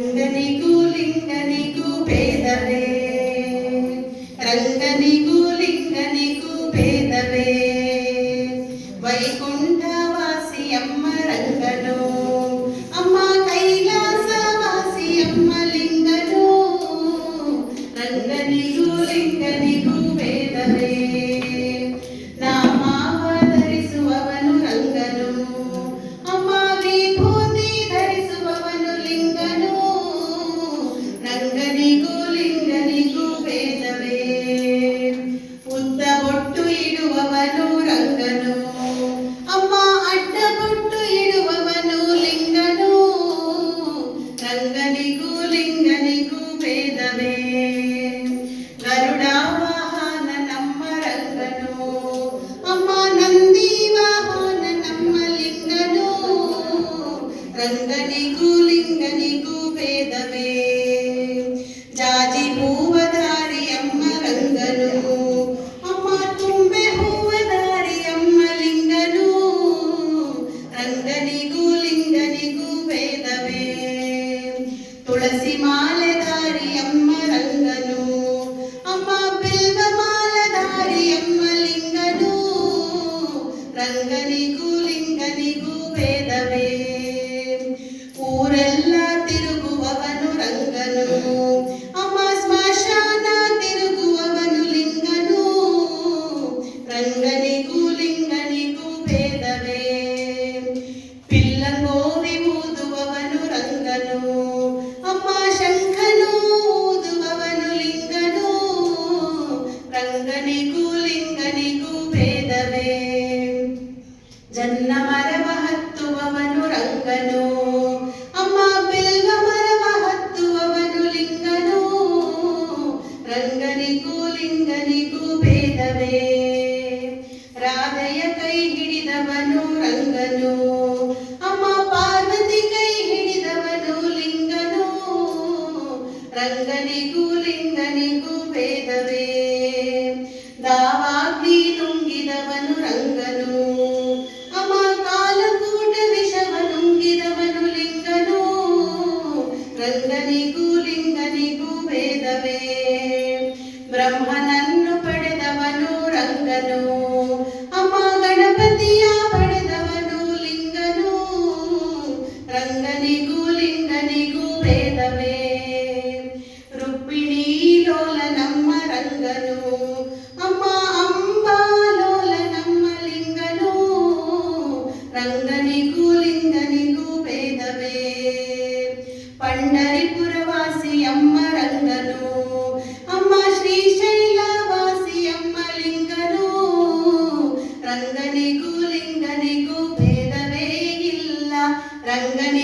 రంగనికు లింగనికు భేదవే రంగనికు లింగనికు భేదవే వైకుంఠవాసి అమ్మ రంగను అమ్మ కైలాసవాసి అమ్మ లింగను. రంగనికు లింగనికు భేదవే సంగనికు లింగనికు భేదమే. గరుడా వాహన నమ్మ రంగను అమ్మ నంది వాహన నమ్మ లింగను రంగనికు లింగనికు భేదమే. తులసిమాలధారి అమ్మ రంగను. అమ్మ బిల్వమాలధారి అమ్మ లింగను. రంగనికు ಭೇದವೇ ರಾಧೆಯ ಕೈ ಹಿಡಿದವನು ರಂಗನು ಅಮ್ಮ ಪಾರ್ವತಿ ಕೈ ಹಿಡಿದವನು ಲಿಂಗನು ರಂಗನಿಗೂ ಲಿಂಗನಿಗೂ ಭೇದವೇ ದಾವಾಗ್ನಿ ನುಂಗಿದವನು ರಂಗನು ಅಮ್ಮ ಕಾಲಕೂಟ ವಿಷವ ನುಂಗಿದವನು ಲಿಂಗನು ರಂಗನಿಗೂ ಲಿಂಗನಿಗೂ ಭೇದವೇ ಬ್ರಹ್ಮನನ್ನು ಪಡೆದವನು ರಂಗನು I'm on. విధంగా